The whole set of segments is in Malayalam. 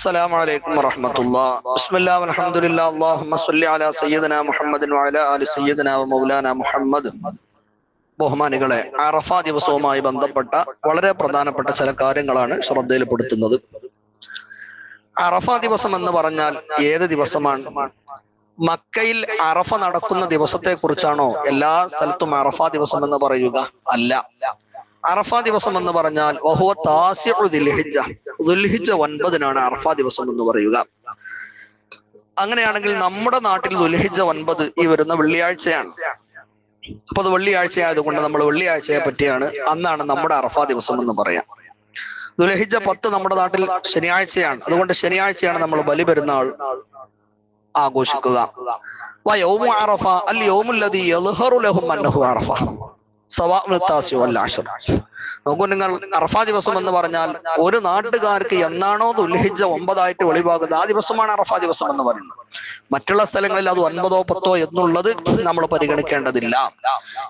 السلام عليكم ورحمة الله بسم الله والحمد لله اللهم صل على سيدنا محمد وعلى آل سيدنا ومولانا محمد ബഹുമാനികളെ അറഫ ദിവസവുമായി ബന്ധപ്പെട്ട വളരെ പ്രധാനപ്പെട്ട ചില കാര്യങ്ങളാണ് ശ്രദ്ധയിൽപ്പെടുത്തുന്നത് അറഫ ദിവസം എന്ന് പറഞ്ഞാൽ ഏത് ദിവസമാണ് മക്കയിൽ അറഫ നടക്കുന്ന ദിവസത്തെ കുറിച്ചാണോ എല്ലാ സ്ഥലത്തും അറഫ ദിവസം എന്ന് പറയുക അല്ല അറഫ ദിവസം എന്ന് പറഞ്ഞാൽ വഹുവ ഒൻപതിനാണ് അറഫ ദിവസം എന്ന് പറയുക. അങ്ങനെയാണെങ്കിൽ നമ്മുടെ നാട്ടിൽ ദുൽഹിജ ഒൻപത് ഈ വരുന്ന വെള്ളിയാഴ്ചയാണ്. അപ്പൊ അത് വെള്ളിയാഴ്ച ആയതുകൊണ്ട് നമ്മൾ വെള്ളിയാഴ്ചയെ പറ്റിയാണ് അന്നാണ് നമ്മുടെ അറഫ ദിവസം എന്ന് പറയാം. ദുൽഹിജ പത്ത് നമ്മുടെ നാട്ടിൽ ശനിയാഴ്ചയാണ്. അതുകൊണ്ട് ശനിയാഴ്ചയാണ് നമ്മൾ ബലി പെരുന്നാൾ ആഘോഷിക്കുക. അറഫ അൽ അറഫ. നോക്കൂ നിങ്ങൾ അർഫ ദിവസം എന്ന് പറഞ്ഞാൽ ഒരു നാട്ടുകാർക്ക് എന്നാണോ ദുൽഹിജ ഒമ്പതായിട്ട് വെളിവാകുന്നത് ആ ദിവസമാണ് അർഫ ദിവസം എന്ന് പറയുന്നത്. മറ്റുള്ള സ്ഥലങ്ങളിൽ അത് ഒൻപതോ പത്തോ എന്നുള്ളത് നമ്മൾ പരിഗണിക്കേണ്ടതില്ല.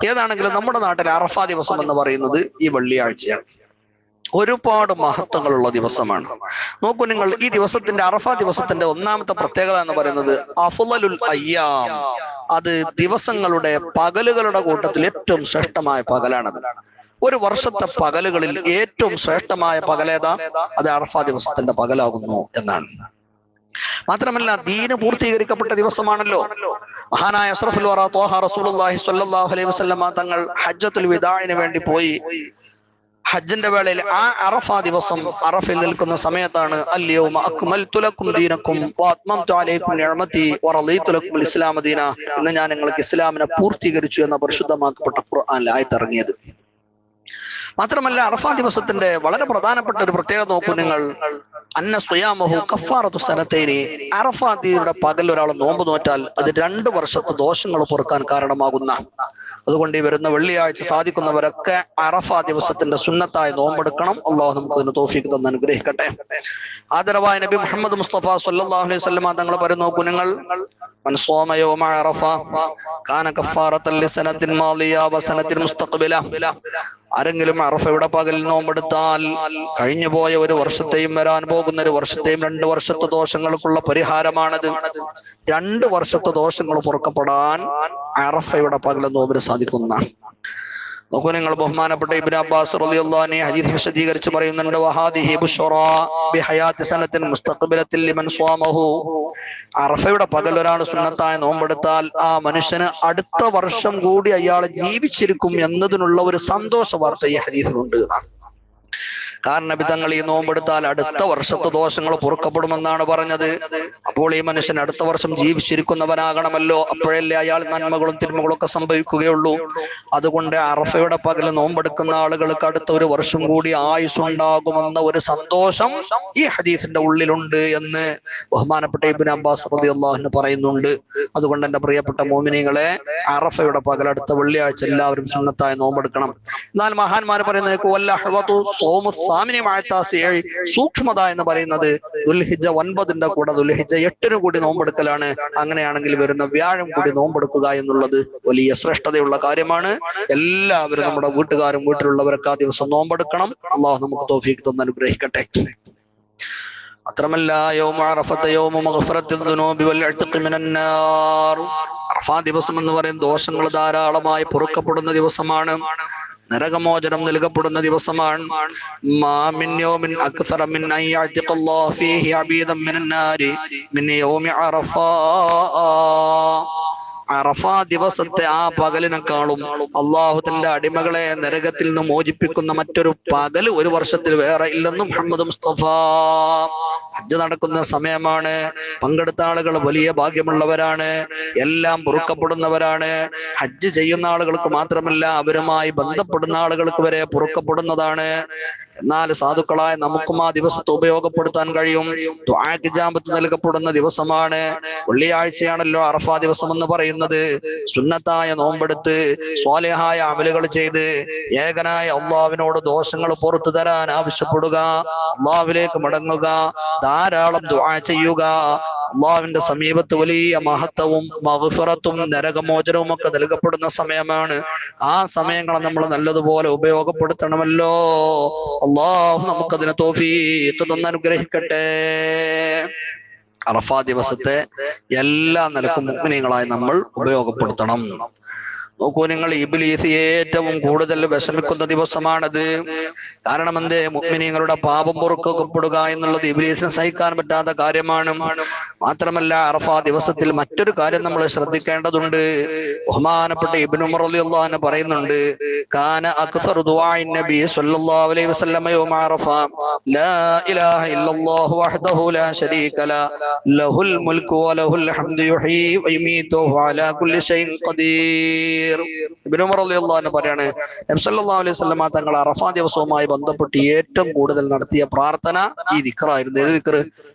ഏതാണെങ്കിലും നമ്മുടെ നാട്ടിൽ അർഫ ദിവസം എന്ന് പറയുന്നത് ഈ വെള്ളിയാഴ്ചയാണ്. ഒരുപാട് മഹത്വങ്ങളുള്ള ദിവസമാണ്. നോക്കൂ നിങ്ങൾ ഈ ദിവസത്തിന്റെ അറഫ ദിവസത്തിന്റെ ഒന്നാമത്തെ പ്രത്യേകത എന്ന് പറയുന്നത് അഫുലലുൽ അയ്യാം. അത് ദിവസങ്ങളുടെ പകലുകളുടെ കൂട്ടത്തിൽ ഏറ്റവും ശ്രേഷ്ഠമായ പകലാണത്. ഒരു വർഷത്തെ പകലുകളിൽ ഏറ്റവും ശ്രേഷ്ഠമായ പകലേതാ? അത് അറഫ ദിവസത്തിന്റെ പകലാകുന്നു എന്നാണ്. മാത്രമല്ല ദീന് പൂർത്തീകരിക്കപ്പെട്ട ദിവസമാണല്ലോ. മഹാനായ അഷ്റഫുൽ വറ തോഹ റസൂലുള്ളാഹി സ്വല്ലല്ലാഹു അലൈഹി വസല്ലമ തങ്ങൾ ഹജ്ജത്തുൽ വിദാഇന് വേണ്ടി പോയി ഹജ്ജിന്റെ വേളയിൽ ആ അറഫ ദിവസം അറഫിൽ നിൽക്കുന്ന സമയത്താണ് അല്ലയോമ അക്മൽതു ലക്കും ദീനക്കും വഅത്മംതു അലൈക്കും നിഅമതി വറളീതു ലക്കും ഇസ്ലാമ ദീന എന്ന് ഞാൻ നിങ്ങൾക്ക് ഇസ്ലാമിനെ പൂർത്തീകരിച്ചു എന്ന പരിശുദ്ധമാക്കപ്പെട്ട ഖുർആനിൽ ആയത്തിറങ്ങിയത്. മാത്രമല്ല അറഫ ദിവസത്തിന്റെ വളരെ പ്രധാനപ്പെട്ട ഒരു പ്രത്യേകത നോക്കൂ നിങ്ങൾ. അന്ന സ്വയാമഹു കഫാറത്തു സനത്തേനി അറഫാദിയുടെ പകൽ ഒരാൾ നോമ്പ് നോറ്റാൽ അത് രണ്ട് വർഷത്തെ ദോഷങ്ങൾ പൊറുക്കാൻ കാരണമാകുന്ന അതുകൊണ്ട് ഈ വരുന്ന വെള്ളിയാഴ്ച സാധിക്കുന്നവരൊക്കെ അറഫ ദിവസത്തിന്റെ സുന്നത്തായി നോമ്പെടുക്കണം. അള്ളാഹു നമുക്ക് അതിന് തോഫിക്ക് തന്നെ അനുഗ്രഹിക്കട്ടെ. ആദരവായ നബി മുഹമ്മദ് മുസ്തഫ സല്ലാഹു അലൈഹി സ്വലമ തങ്ങൾ പറയുന്ന ഗുണങ്ങൾ കാന കഫാറത്തൽ മാലിയ വസനത്തിൻ മുസ്തഖ്ബില ആരെങ്കിലും അറഫയുടെ പകലിൽ നോമ്പെടുത്താൽ കഴിഞ്ഞു പോയ ഒരു വർഷത്തെയും വരാൻ പോകുന്ന ഒരു വർഷത്തെയും രണ്ട് വർഷത്തെ ദോഷങ്ങൾക്കുള്ള പരിഹാരമാണത്. രണ്ട് വർഷത്തെ ദോഷങ്ങൾ പുറക്കപ്പെടാൻ അറഫയുടെ പകലിൽ നോമ്പിന് സാധിക്കുന്ന. നോക്കൂ നിങ്ങൾ ബഹുമാനപ്പെട്ട ഇബിൻ അബ്ബാസ് ഹദീസ് വിശദീകരിച്ച് പറയുന്നുണ്ട് വഹാദിഹി ലിമൻ സ്വാമഹു അറഫയുടെ പകൽ സുന്നത്തായ നോമ്പെടുത്താൽ ആ മനുഷ്യന് അടുത്ത വർഷം കൂടി അയാൾ ജീവിച്ചിരിക്കും എന്നതിനുള്ള ഒരു സന്തോഷ വാർത്ത ഈ ഹദീസിലുണ്ട് എന്നാണ്. കാരണം തങ്ങൾ ഈ നോമ്പെടുത്താൽ അടുത്ത വർഷത്തെ ദോഷങ്ങൾ പൊറുക്കപ്പെടുമെന്നാണ് പറഞ്ഞത്. അപ്പോൾ ഈ മനുഷ്യൻ അടുത്ത വർഷം ജീവിച്ചിരിക്കുന്നവനാകണമല്ലോ. അപ്പോഴല്ലേ അയാൾ നന്മകളും തിന്മകളും ഒക്കെ സംഭവിക്കുകയുള്ളൂ. അതുകൊണ്ട് അറഫയുടെ പകൽ നോമ്പെടുക്കുന്ന ആളുകൾക്ക് അടുത്ത ഒരു വർഷം കൂടി ആയുസ് ഉണ്ടാകുമെന്ന ഒരു സന്തോഷം ഈ ഹദീസിന്റെ ഉള്ളിലുണ്ട് എന്ന് ബഹുമാനപ്പെട്ട ഇബിൻ അബ്ബാസ് റളിയല്ലാഹു പറയുന്നുണ്ട്. അതുകൊണ്ട് എന്റെ പ്രിയപ്പെട്ട മോമിനികളെ അറഫയുടെ പകൽ അടുത്ത വെള്ളിയാഴ്ച എല്ലാവരും സുന്നത്തായി നോമ്പെടുക്കണം. എന്നാൽ മഹാന്മാർ പറയുന്നത് സാമിനി മായത്താസി ഏഴ് സൂക്ഷ്മത എന്ന് പറയുന്നത് ദുൽഹിജ ഒൻപതിന്റെ കൂടെ ദുൽഹിജ എട്ടിനു കൂടി നോമ്പെടുക്കലാണ്. അങ്ങനെയാണെങ്കിൽ വരുന്ന വ്യാഴം കൂടി നോമ്പെടുക്കുക എന്നുള്ളത് വലിയ ശ്രേഷ്ഠതയുള്ള കാര്യമാണ്. എല്ലാവരും നമ്മുടെ വീട്ടുകാരും വീട്ടിലുള്ളവരൊക്കെ ആ ദിവസം നോമ്പെടുക്കണം. അള്ളാഹു നമുക്ക് തോഫീക്ക് തന്ന് അനുഗ്രഹിക്കട്ടെ. മാത്രമല്ല ദിവസം എന്ന് പറയുന്ന ദോഷങ്ങൾ ധാരാളമായി പൊറുക്കപ്പെടുന്ന ദിവസമാണ്. നരകമോചനം നൽകപ്പെടുന്ന ദിവസമാണ്. മാ മിൻ യൗമിൻ അക്സറ മിൻ ഫീഹി അബീദൻ മിനന്നാരി യൗമി അറഫ ദിവസത്തെ ആ പകലിനെക്കാളും അള്ളാഹു തന്റെ അടിമകളെ നരകത്തിൽ നിന്ന് മോചിപ്പിക്കുന്ന മറ്റൊരു പകൽ ഒരു വർഷത്തിൽ വേറെ ഇല്ലെന്നും മുഹമ്മദ് മുസ്തഫ. ഹജ്ജ് നടക്കുന്ന സമയമാണ്. പങ്കെടുത്ത ആളുകൾ വലിയ ഭാഗ്യമുള്ളവരാണ്. എല്ലാം പൊറുക്കപ്പെടുന്നവരാണ്. ഹജ്ജ് ചെയ്യുന്ന ആളുകൾക്ക് മാത്രമല്ല അവരുമായി ബന്ധപ്പെടുന്ന ആളുകൾക്ക് വരെ പൊറുക്കപ്പെടുന്നതാണ്. എന്നാൽ സാധുക്കളായ നമുക്കും ആ ദിവസത്തെ ഉപയോഗപ്പെടുത്താൻ കഴിയും. ദുആക്ക് ജാമ്പത്ത് നൽകപ്പെടുന്ന ദിവസമാണ്. വെള്ളിയാഴ്ചയാണല്ലോ അറഫ ദിവസം എന്ന് പറയുന്നത്. സുന്നത്തായ നോമ്പെടുത്ത് സ്വാലിഹായ അമലുകൾ ചെയ്ത് ഏകനായ അള്ളാവിനോട് ദോഷങ്ങൾ പുറത്തു തരാൻ ആവശ്യപ്പെടുക. അള്ളാവിലേക്ക് മടങ്ങുക. ധാരാളം ദുആ ചെയ്യുക. അള്ളാഹുവിന്റെ സമീപത്ത് വലിയ മഹത്വവും മഹഫിറത്തും നരകമോചനവും ഒക്കെ നൽകപ്പെടുന്ന സമയമാണ്. ആ സമയങ്ങളെ നമ്മൾ നല്ലതുപോലെ ഉപയോഗപ്പെടുത്തണമല്ലോ. അള്ളാഹു നമുക്കതിനെ തോഫീത്ത് തന്ന് അനുഗ്രഹിക്കട്ടെ. അറഫാ ദിവസത്തെ എല്ലാ നിലക്കും മുഗ്നീങ്ങളായി നമ്മൾ ഉപയോഗപ്പെടുത്തണം. നോക്കൂ നിങ്ങൾ ഇബിലീസ് ഏറ്റവും കൂടുതൽ വിഷമിക്കുന്ന ദിവസമാണത്. കാരണം എന്തേ? മുഗ്മിനീങ്ങളുടെ പാപം പൊറുക്കപ്പെടുക എന്നുള്ളത് ഇബിലീസിന് സഹിക്കാൻ പറ്റാത്ത കാര്യമാണ്. മാത്രമല്ല അറഫാ ദിവസത്തിൽ മറ്റൊരു കാര്യം നമ്മൾ ശ്രദ്ധിക്കേണ്ടതുണ്ട്. ബഹുമാനപ്പെട്ട ഇബ്നു ഉമർ റളിയല്ലാഹു പറയുന്നുണ്ട് കാന അക്സറു ദുആഇൻ നബി അലൈഹി വസല്ലമ യൗമ അറഫ. ലാ ഇലാഹ ഇല്ലല്ലാഹു ലാ ലഹുൽ ഹംദു ഖദീർ. ഇബ്നു ഉമർ നബി സല്ലല്ലാഹു അലൈഹി വസല്ലമ തങ്ങൾ അറഫ ദിവസവുമായി ബന്ധപ്പെട്ട് ഏറ്റവും കൂടുതൽ നടത്തിയ പ്രാർത്ഥന ഈ ദിക്റായിരുന്നു. ഏത് ദിക്ർ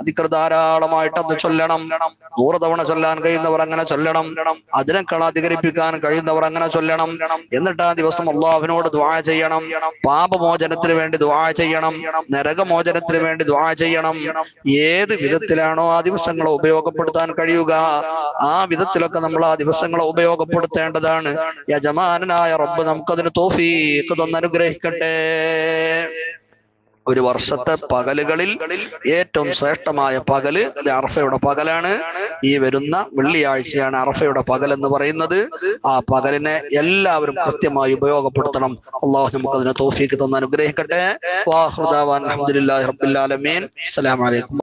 അതിക്കർ ധാരാളമായിട്ട് അത് ചൊല്ലണം. നൂറ് തവണ ചൊല്ലാൻ കഴിയുന്നവർ അങ്ങനെ ചൊല്ലണം. അതിനേക്കാൾ അധികരിപ്പിക്കാൻ കഴിയുന്നവർ അങ്ങനെ ചൊല്ലണം. എന്നിട്ട് ആ ദിവസം അള്ളാഹുവിനോട് ദ്വാ ചെയ്യണം. പാപമോചനത്തിന് വേണ്ടി ദ്വാ ചെയ്യണം. നരകമോചനത്തിന് വേണ്ടി ദ്വാ ചെയ്യണം. ഏത് വിധത്തിലാണോ ആ ദിവസങ്ങളെ ഉപയോഗപ്പെടുത്താൻ കഴിയുക ആ വിധത്തിലൊക്കെ നമ്മൾ ആ ദിവസങ്ങളെ ഉപയോഗപ്പെടുത്തേണ്ടതാണ്. യജമാനായ റബ്ബ് നമുക്കതിന് തോഫീക്ക് തന്ന് അനുഗ്രഹിക്കട്ടെ ഒരു വർഷത്തെ പകലുകളിൽ ഏറ്റവും ശ്രേഷ്ഠമായ പകൽ അത് അറഫയുടെ പകലാണ്. ഈ വരുന്ന വെള്ളിയാഴ്ചയാണ് അർഫയുടെ പകൽ എന്ന് പറയുന്നത്. ആ പകലിനെ എല്ലാവരും കൃത്യമായി ഉപയോഗപ്പെടുത്തണം. അള്ളാഹു നമുക്ക് അതിനെ തോഫീക്ക് തന്ന് അനുഗ്രഹിക്കട്ടെ. വാഹൃദാവാൻ അലഹമുല്ലാ റബ്ബുലാലമീൻ അസ്സലാമലൈക്കും